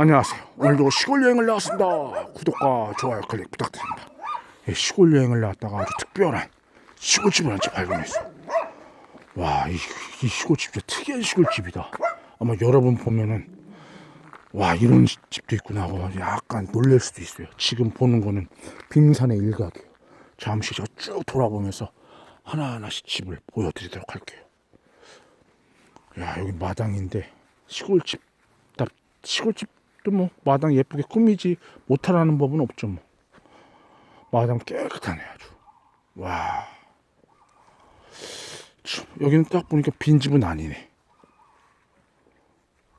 안녕하세요. 오늘도 시골 여행을 나왔습니다. 구독과 좋아요 클릭 부탁드립니다. 예, 시골 여행을 나왔다가 아주 특별한 시골집을 한집 발견했어요. 와, 이, 이 시골집 진짜 특이한 시골집이다. 아마 여러분 보면은 와 이런 시- 집도 있구나 하고 약간 놀랄 수도 있어요. 지금 보는 거는 빙산의 일각이에요. 잠시 저쭉 돌아보면서 하나하나씩 집을 보여드리도록 할게요. 야 여기 마당인데 시골집 답 시골집 도뭐 마당 예쁘게 꾸미지 못하라는 법은 없죠 뭐. 마당 깨끗하네 아주. 와. 참, 여기는 딱 보니까 빈 집은 아니네.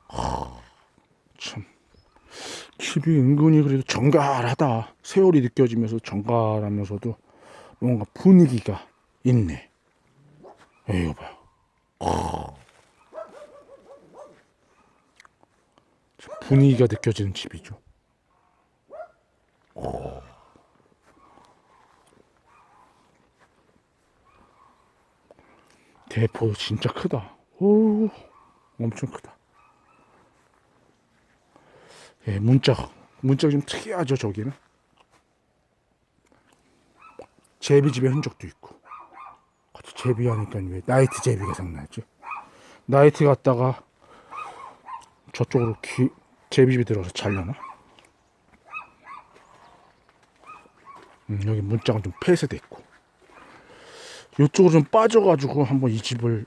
하, 참. 집이 은근히 그래도 정갈하다. 세월이 느껴지면서 정갈하면서도 뭔가 분위기가 있네. 에이, 봐요 분위기가 느껴지는 집이죠. 오. 대포 진짜 크다. 오, 엄청 크다. 예, 문짝. 문짝이 좀 특이하죠, 저기는. 제비집의 흔적도 있고. 같이 제비 하니까 왜 나이트 제비가 생각나지? 나이트 갔다가 저쪽으로 기, 제비집에 들어가서 잘려나? 음, 여기 문짝은 좀 폐쇄돼 있고. 이쪽으로 좀 빠져가지고 한번 이 집을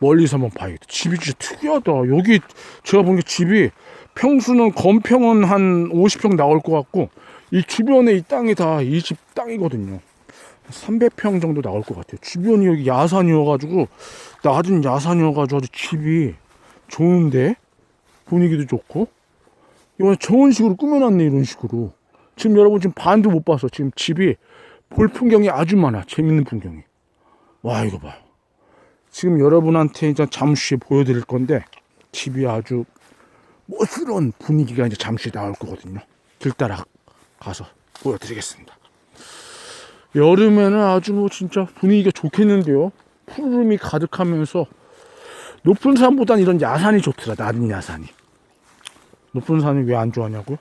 멀리서 한번 봐야겠다. 집이 진짜 특이하다. 여기 제가 보니까 집이 평수는 건평은 한 50평 나올 것 같고 이 주변에 이 땅이 다 이 집 땅이거든요. 300평 정도 나올 것 같아요. 주변이 여기 야산이어가지고 낮은 야산이어가지고 아주 집이 좋은데? 분위기도 좋고 이번에 좋은 식으로 꾸며놨네 이런 식으로. 지금 여러분 지금 반도 못 봤어 지금 집이 볼 풍경이 아주 많아 재밌는 풍경이. 와 이거 봐요 지금 여러분한테 이제 잠시 보여드릴 건데 집이 아주 멋스러운 분위기가 이제 잠시 나올 거거든요. 길 따라 가서 보여드리겠습니다. 여름에는 아주 뭐 진짜 분위기가 좋겠는데요. 푸르름이 가득하면서 높은 산보단 이런 야산이 좋더라 낮은 야산이 높은 산이 왜안 좋아하냐고요?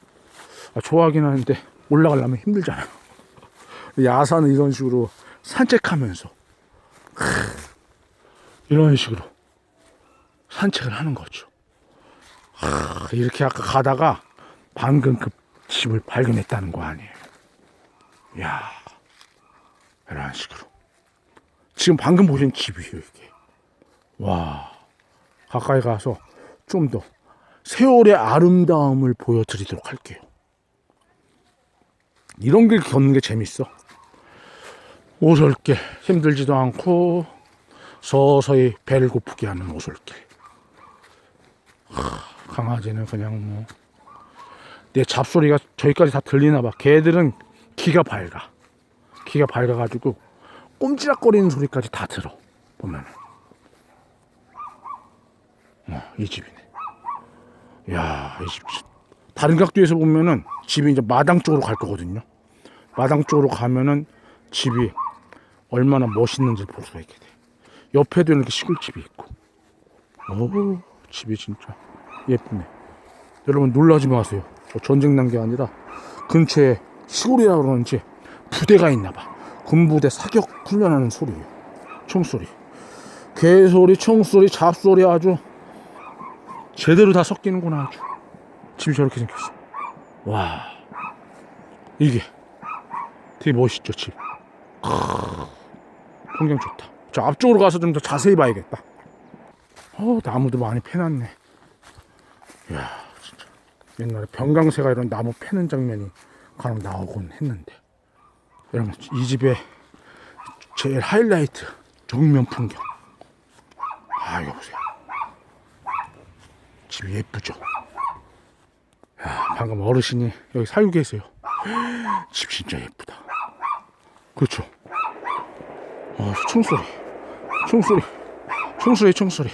아, 좋아하긴 하는데 올라가려면 힘들잖아요. 야산은 이런 식으로 산책하면서 크, 이런 식으로 산책을 하는 거죠. 하, 이렇게 아까 가다가 방금 그 집을 발견했다는 거 아니에요. 야 이런 식으로 지금 방금 보신 집이에요 이게. 와 가까이 가서 좀 더 세월의 아름다움을 보여드리도록 할게요. 이런 길 걷는 게 재밌어. 오솔길 힘들지도 않고 서서히 배를 고프게 하는 오솔길. 하, 강아지는 그냥 뭐 내 잡소리가 저기까지 다 들리나 봐. 개들은 기가 밝아. 기가 밝아가지고 꼼지락거리는 소리까지 다 들어. 보면은. 어, 이 집이네. 야. 다른 각도에서 보면은 집이 이제 마당 쪽으로 갈 거거든요. 마당 쪽으로 가면은 집이 얼마나 멋있는지 볼 수가 있게 돼. 옆에도 이렇게 시골집이 있고. 오, 집이 진짜 예쁘네. 여러분 놀라지 마세요. 저 전쟁 난 게 아니라 근처에 시골이라 그러는지 부대가 있나 봐. 군부대 사격 훈련하는 소리예요. 총소리. 개소리, 총소리, 잡소리 아주 제대로 다 섞이는구나. 집이 저렇게 생겼어. 와. 이게. 되게 멋있죠 집. 크으, 풍경 좋다. 저 앞쪽으로 가서 좀 더 자세히 봐야겠다. 어 나무도 많이 패놨네. 이야 진짜. 옛날에 병강세가 이런 나무 패는 장면이 간혹 나오곤 했는데. 여러분 이 집의 제일 하이라이트 정면 풍경. 아 이거 보세요 집이 예쁘죠? 야, 방금 어르신이 여기 살고 계세요. 집 진짜 예쁘다. 그렇죠? 어, 총소리, 총소리, 총소리, 총소리.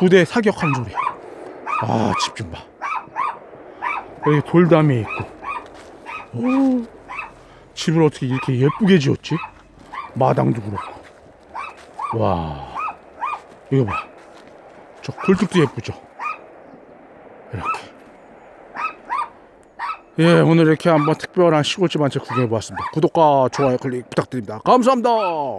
부대 사격한 소리. 아, 집 좀 봐. 여기 돌담이 있고. 오, 집을 어떻게 이렇게 예쁘게 지었지? 마당도 그렇고. 와, 이거 봐. 저 굴뚝도 예쁘죠? 이렇게 예, 오늘 이렇게 한번 특별한 시골집 한 채 구경해 보았습니다. 구독과 좋아요 클릭 부탁드립니다. 감사합니다.